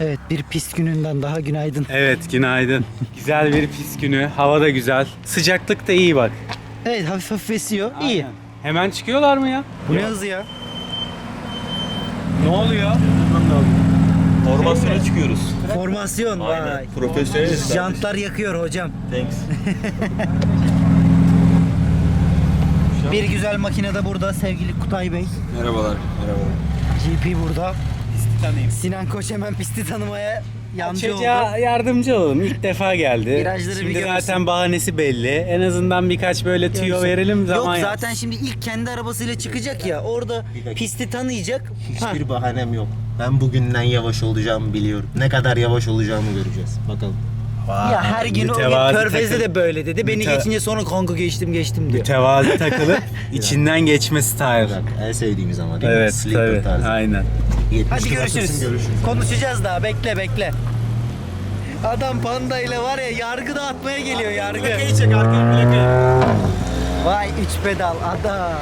Evet bir pist gününden daha günaydın. Evet günaydın. güzel bir pis günü. Hava da güzel. Sıcaklık da iyi bak. Evet hafif hafif esiyor. İyi. Aynen. Hemen çıkıyorlar mı ya? Bu ne hızı ya? Ne oluyor? Formasyona çıkıyoruz. Formasyon vay. Profesyoneliz Jantlar yakıyor hocam. Thanks. Bir güzel makine de burada sevgili Kutay Bey. Merhabalar. Merhabalar. GP burada. Tanıyayım. Sinan Koç hemen pisti tanımaya yancı oldu. Çocuğa yardımcı olalım. İlk defa geldi. Virajları bir Şimdi görsün. zaten bahanesi belli. En azından birkaç böyle tüyo Görsün. verelim zaman Yok zaten şimdi ilk kendi arabasıyla çıkacak ya. Orada pisti tanıyacak. Ha, Hiçbir bahanem yok. Ben bugünden yavaş olacağımı biliyorum. Ne kadar yavaş olacağımı göreceğiz. Bakalım. ya her gün o gün mütevazi Körfez'de takım. de böyle dedi. Beni Müte- geçince sonra kanka geçtim geçtim diyor. Mütevazi takılıp içinden geçme style. Bak en sevdiğimiz ama değil mi? Evet Sleeper tabii. tarzı. Aynen. 70 Hadi görüşürüz. görüşürüz. Konuşacağız daha bekle bekle. Adam panda ile var ya yargı dağıtmaya geliyor yargı. çek arkayı Vay üç pedal adam.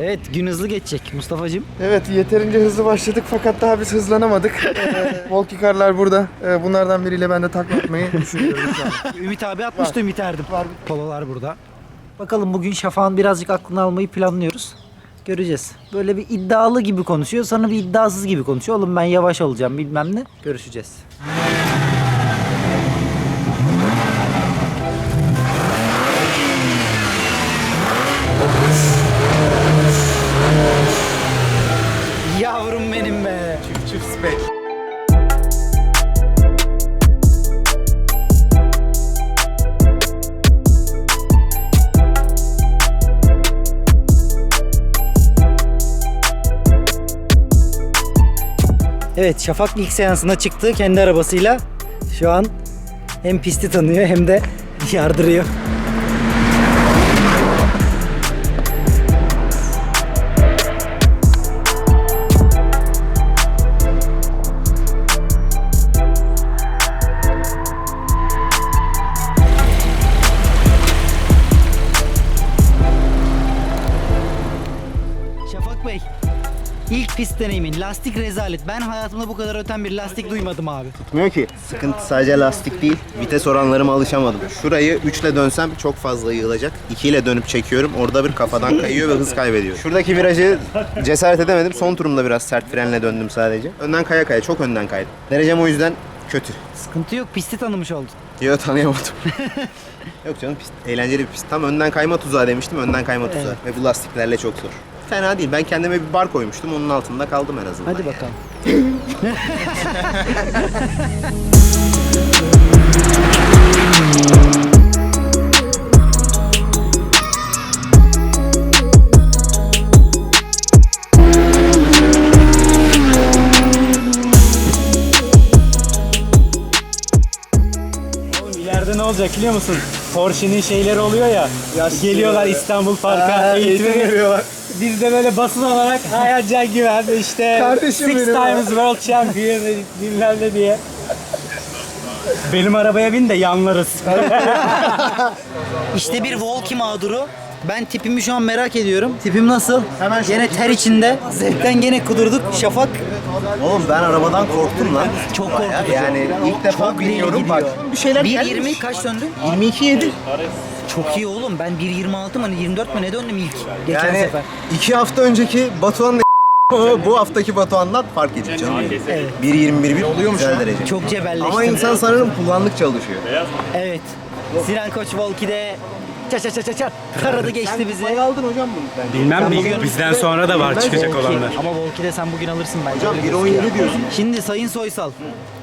Evet gün hızlı geçecek Mustafa'cığım. Evet yeterince hızlı başladık fakat daha biz hızlanamadık. Ee, Volki karlar burada. Ee, bunlardan biriyle ben de takla atmayı düşünüyorum şu an. Ümit abi atmıştı Ümit Erdim. Pololar burada. Bakalım bugün Şafak'ın birazcık aklını almayı planlıyoruz. Göreceğiz. Böyle bir iddialı gibi konuşuyor, sonra bir iddiasız gibi konuşuyor. Oğlum ben yavaş olacağım bilmem ne. Görüşeceğiz. Evet Şafak ilk seansına çıktı kendi arabasıyla. Şu an hem pisti tanıyor hem de yardırıyor. İlk pist deneyimin lastik rezalet. Ben hayatımda bu kadar öten bir lastik duymadım abi. Tutmuyor ki. Sıkıntı sadece lastik değil. Vites oranlarıma alışamadım. Şurayı 3 ile dönsem çok fazla yığılacak. 2 ile dönüp çekiyorum. Orada bir kafadan kayıyor ve hız kaybediyor. Şuradaki virajı cesaret edemedim. Son turumda biraz sert frenle döndüm sadece. Önden kaya kaya. Çok önden kaydım. Derecem o yüzden kötü. Sıkıntı yok, pisti tanımış oldun. Yo tanıyamadım. Yok canım pist, eğlenceli bir pist. Tam önden kayma tuzağı demiştim. Önden kayma tuzağı. Ve bu lastiklerle çok zor. Fena değil. Ben kendime bir bar koymuştum. Onun altında kaldım en azından. Hadi bakalım. Oğlum ileride ne olacak biliyor musun? Porsche'nin şeyleri oluyor ya. Geliyorlar İstanbul Park'a eğitime veriyorlar. Biz de böyle basın olarak Hayat Can Güven işte Kardeşim Six benim times world champion bilmem ne diye. Benim arabaya bin de yanlarız. İşte bir Volki mağduru. Ben tipimi şu an merak ediyorum. Tipim nasıl? Hemen gene ter içinde. Zevkten gene kudurduk. Şafak Oğlum ben arabadan korktum lan. çok korkutucu. Yani ilk defa biniyorum bak. Bir şeyler 1.20 kaç döndün? 22 7. Çok iyi oğlum. Ben 1.26 mı 24 mü ne döndüm ilk geçen Yani sefer. iki hafta önceki Batuhan'la bu haftaki Batuhan'dan fark ediyor canım. Evet. 1.21 bir oluyormuş güzel derece. Çok cebelleştim. Ama insan sanırım kullandıkça alışıyor. Evet. Sinan Koç Volki'de ça ça ça ça ça taradı geçti bizi. aldın hocam bunu. Bilmem bi- bizden sonra da var çıkacak Volki. olanlar. Ama Volki'de sen bugün alırsın bence. Hocam öyle 1.17 gözüküyor. diyorsun. Şimdi Sayın Soysal.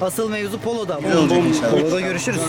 Asıl mevzu Polo'da. Güzel olacak inşallah. Polo'da görüşürüz.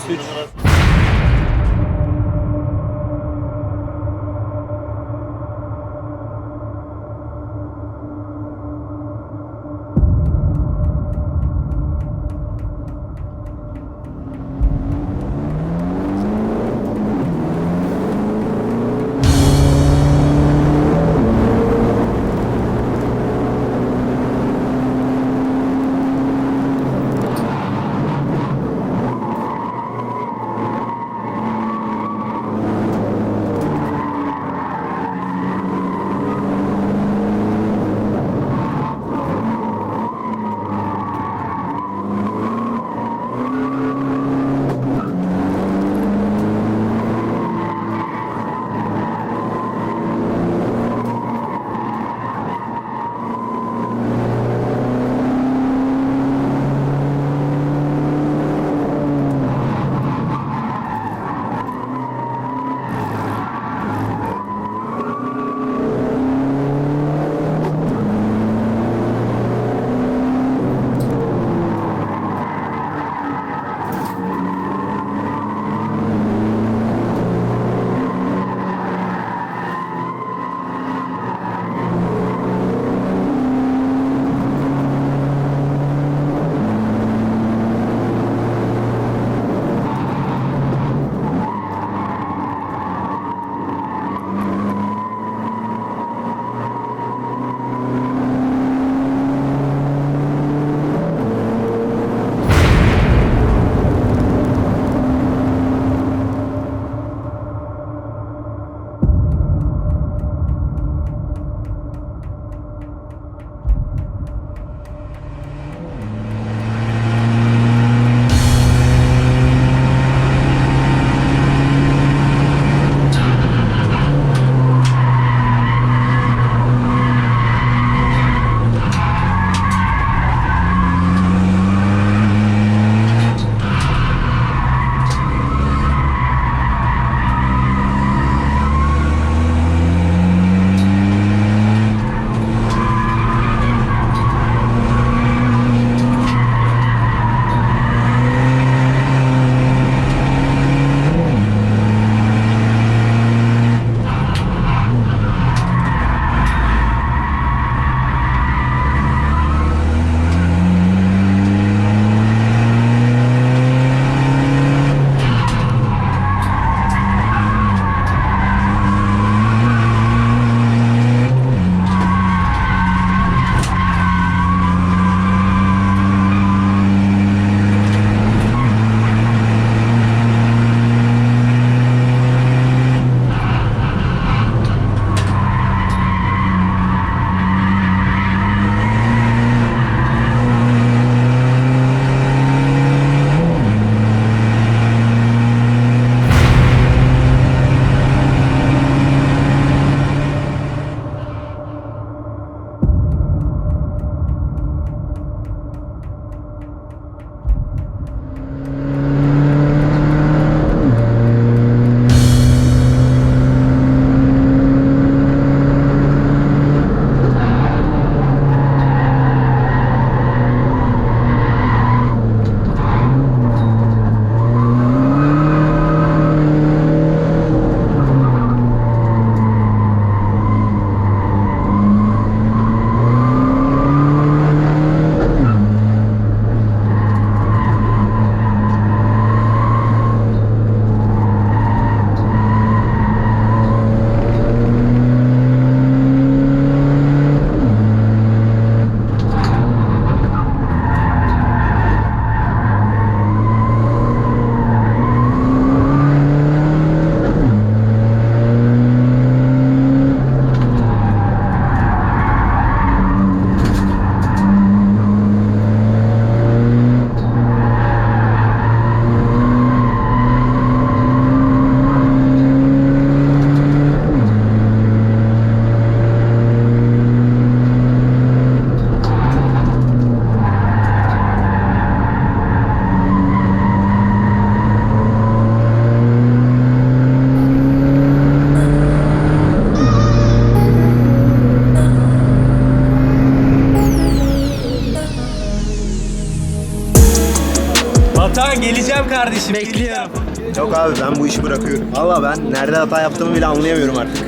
Kardeşim. Bekliyorum. Yok abi ben bu işi bırakıyorum. Valla ben nerede hata yaptığımı bile anlayamıyorum artık.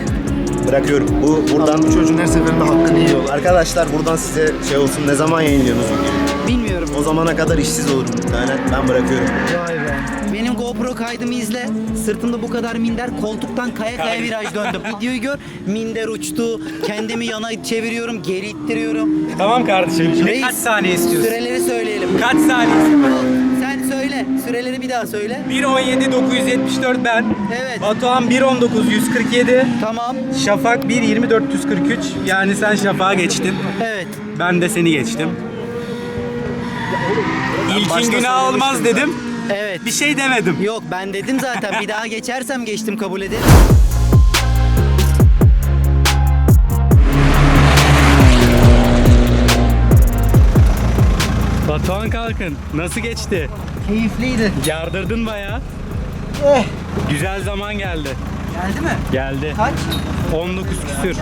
Bırakıyorum. Bu buradan Bu çocuğun her seferinde hakkını yiyorlar. Arkadaşlar buradan size şey olsun ne zaman yayınlıyorsunuz videoyu? Bilmiyorum. O zamana kadar işsiz olurum muhtemelen. Ben bırakıyorum. Vay be. Benim GoPro kaydımı izle. Sırtımda bu kadar minder. Koltuktan kaya kaya viraj döndüm. Videoyu gör. Minder uçtu. Kendimi yana çeviriyorum. Geri ittiriyorum. Tamam kardeşim. Reis, Kaç saniye istiyorsun? Süreleri söyleyelim. Kaç saniye? Sen söyle. Süreleri bir daha söyle. 1.17 974 ben. Evet. Batuhan 1.19 147. Tamam. Şafak 1.20 443. Yani sen Şafak'a geçtin. Evet. Ben de seni geçtim. İlkin günah olmaz dedim. Evet. Bir şey demedim. Yok ben dedim zaten. Bir daha geçersem geçtim kabul ederim. Batuhan kalkın. Nasıl geçti? Keyifliydi. Yardırdın bayağı. Eh. Güzel zaman geldi. Geldi mi? Geldi. Kaç? 19 küsür.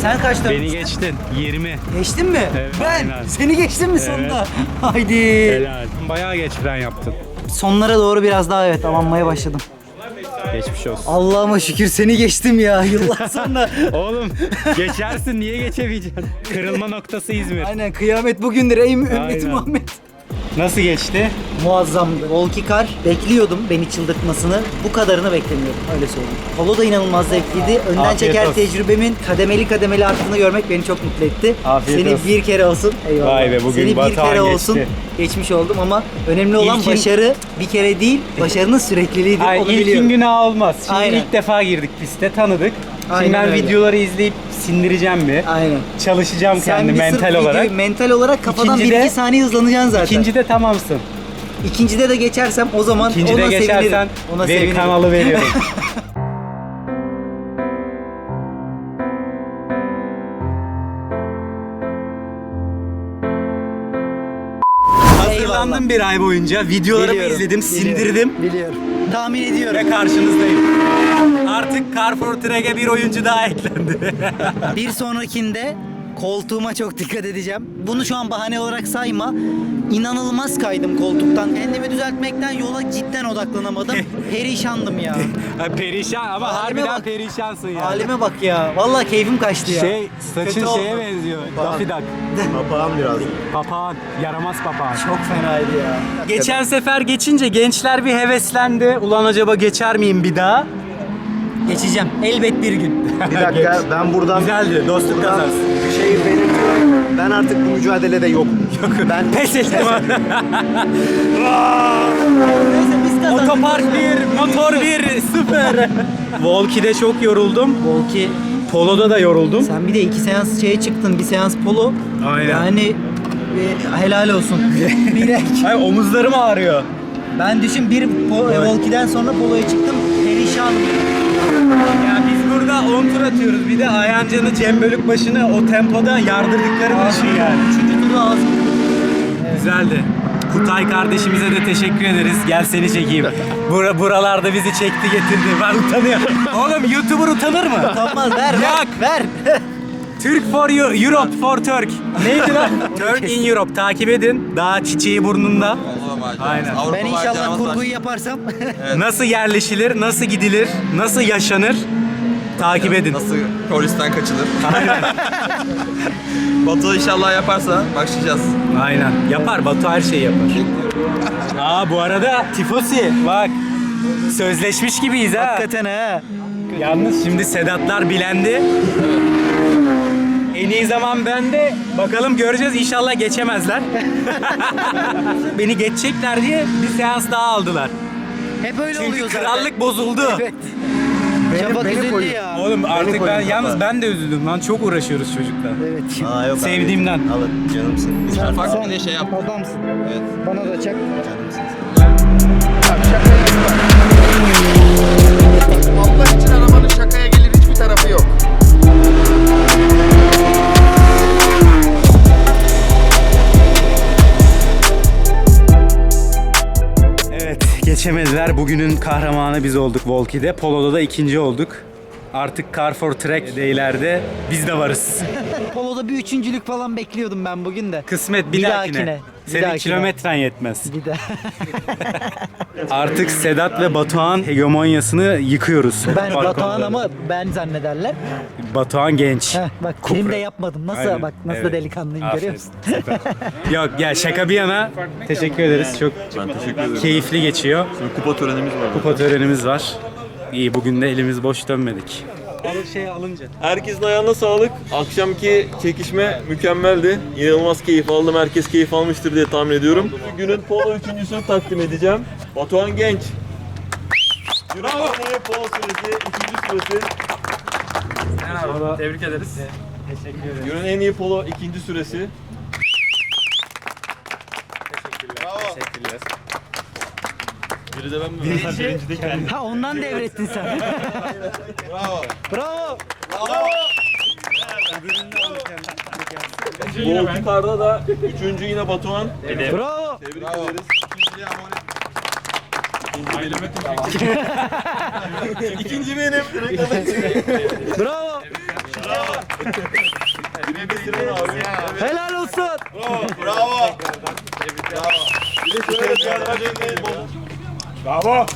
Sen kaçta? Beni geçtin. 20. Geçtin mi? Evet, ben. aynen. Seni geçtim mi Evet. sonunda? Haydi. Helal. Bayağı geç fren yaptın. Sonlara doğru biraz daha evet avanmaya başladım. Geçmiş olsun. Allah'ıma şükür seni geçtim ya yıllar sonra. Oğlum geçersin niye geçemeyeceksin? Kırılma noktası İzmir. Aynen kıyamet bugündür ey ümmeti. Muhammed. Nasıl geçti? Muazzamdı. Volkikar bekliyordum beni çıldırtmasını. Bu kadarını beklemiyordum öyle söyleyeyim. Polo da inanılmaz zevkliydi. Önden Afiyet çeker olsun. tecrübemin kademeli kademeli arttığını görmek beni çok mutlu etti. Afiyet Seni olsun. bir kere olsun. Eyvallah. Vay be, bugün Seni bir Batuhan kere geçti. olsun geçmiş oldum ama önemli olan İlkin- başarı bir kere değil, başarının sürekliliğidir. Ay, Onu ilkin biliyorum. günah olmaz. Şimdi Aynen. ilk defa girdik piste tanıdık. Aynen ben öyle. videoları izleyip sindireceğim bir. Aynen. Çalışacağım Sen kendi bir sırf mental videoyu olarak. mental olarak kafadan İkincide- 1-2 saniye hızlanacaksın zaten. İkincide tamamsın. İkincide de geçersem o zaman İkincide ona geçersen sevinirim. Ona veri sevinirim. kanalı veriyorum. Hazırlandım bir ay boyunca. Videolarımı Biliyorum, izledim, biliyorum, sindirdim Biliyorum. Tahmin ediyorum. ve karşınızdayım. Artık Carrefour Trek'e bir oyuncu daha eklendi. Bir sonrakinde koltuğuma çok dikkat edeceğim. Bunu şu an bahane olarak sayma. İnanılmaz kaydım koltuktan. Kendimi düzeltmekten yola cidden odaklanamadım. Perişandım ya. Perişan ama Halime harbiden bak. perişansın ya. Halime bak ya. Vallahi keyfim kaçtı ya. Şey, saçın Kötü şeye oldu. benziyor. Daffy Duck. Papağan biraz. Papağan, yaramaz papağan. Çok fenaydı ya. Geçen sefer geçince gençler bir heveslendi. Ulan acaba geçer miyim bir daha? Geçeceğim. Elbet bir gün. Bir dakika ben buradan Güzeldi, dostluk buradan kazansın. bir şey belirtiyorum. Ben artık bu mücadelede yokum. Ben Pes ettim. Neyse biz kazandık. Otopark 1, motor 1, sıfır. Volki'de çok yoruldum. Volki Polo'da da yoruldum. sen bir de iki seans şeye çıktın. Bir seans polo. Aynen. Yani e, helal olsun. Bilek. Ay omuzlarım ağrıyor. Ben düşün bir po- e, Volki'den sonra poloya çıktım. Perişanım. Ya biz burada 10 tur atıyoruz. Bir de Ayancı'nı Cem Bölükbaşı'nı o tempoda yardırdıkları düşün yani. Üçüncü turda ağzım. Güzeldi. Kutay kardeşimize de teşekkür ederiz. Gel seni çekeyim. Bura, buralarda bizi çekti getirdi. Ben utanıyorum. Oğlum YouTuber utanır mı? Utanmaz ver Yak. ver. ver. Türk for Eu- Europe for Turk. Neydi lan? Turk in Europe. Takip edin. Daha çiçeği burnunda. Aynen. ben inşallah kurguyu yaparsam. Nasıl yerleşilir, nasıl gidilir, nasıl yaşanır takip edin. Nasıl polisten kaçılır? Batu inşallah yaparsa başlayacağız. Aynen. Yapar. Batu her şeyi yapar. Aa bu arada Tifosi bak sözleşmiş gibiyiz ha. Hakikaten ha. Yalnız şimdi Sedatlar bilendi. En iyi zaman bende. Bakalım göreceğiz. İnşallah geçemezler. Beni geçecekler diye bir seans daha aldılar. Hep öyle Çünkü oluyor zaten. krallık bozuldu. Evet. Şafak beni üzüldü koyun. ya. Oğlum artık ben koyun yalnız kafa. ben de üzüldüm lan. Çok uğraşıyoruz çocuklar. Evet. Aa, yok abi. Sevdiğimden. Alın canımsın. Farklı bir de şey yaptı. Adamsın. Evet. Bana da çak. Allah geçemediler. Bugünün kahramanı biz olduk Volki'de. Polo'da da ikinci olduk. Artık Carrefour Trek Day'lerde biz de varız. Polo'da bir üçüncülük falan bekliyordum ben bugün de. Kısmet bir, dahakine. Senin dahakine. kilometren yetmez. Bir de. Artık Sedat ve Batuhan hegemonyasını yıkıyoruz. Ben Batuhan ama ben zannederler. Batuhan genç. Heh, bak film de yapmadım. Nasıl Aynen. bak nasıl Evet. da delikanlıyım görüyor musun? Yok ya şaka bir yana teşekkür ederiz. Çok keyifli geçiyor. Kupa törenimiz var. Kupa törenimiz var. İyi bugün de elimiz boş dönmedik. Herkesin ayağına sağlık. Akşamki çekişme mükemmeldi. İnanılmaz keyif aldım. Herkes keyif almıştır diye tahmin ediyorum. Günün polo üçüncüsünü takdim edeceğim. Batuhan Genç. Bravo. Polo süresi, ikinci süresi. Tebrik ederiz. Günün en iyi polo ikinci süresi. Biri de ben mi? Ha ondan devrettin sen. Bravo. Bravo. Volki Kar'da da üçüncü yine Batuhan. Bravo. Tebrik ederiz. İkinci benim. Bravo. Birinci Sinan abi. Evet. Helal olsun. Bir de şöyle bir arkadaşım Bravo.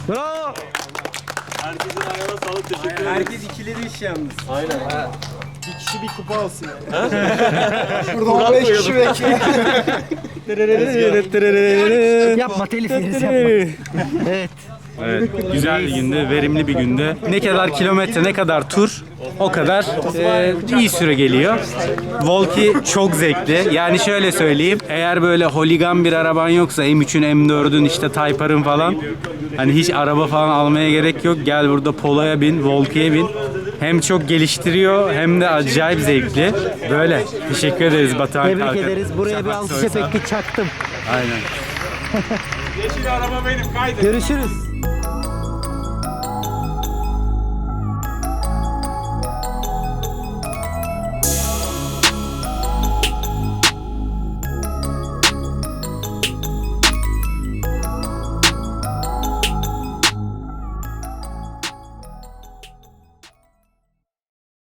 Herkesin ayağına sağlık. Teşekkür ederiz. Herkes ikili iş yalnız. Burada 15 kişi bekliyor. Yapma telif yeriz yapma. Evet. Evet, güzel bir gündü, verimli bir gündü. Ne kadar kilometre, ne kadar tur o kadar e, iyi süre geliyor. Volki çok zevkli. Yani şöyle söyleyeyim, eğer böyle holigan bir araban yoksa M3'ün, M4'ün, işte Type-R'ın falan hani hiç araba falan almaya gerek yok. Gel burada Polo'ya bin, Volki'ye bin. Hem çok geliştiriyor hem de acayip zevkli. Böyle. Teşekkür ederiz Batuhan Tebrik Kalkan. ederiz. Buraya bir alkış Soysal. efekti çaktım. Aynen. Görüşürüz.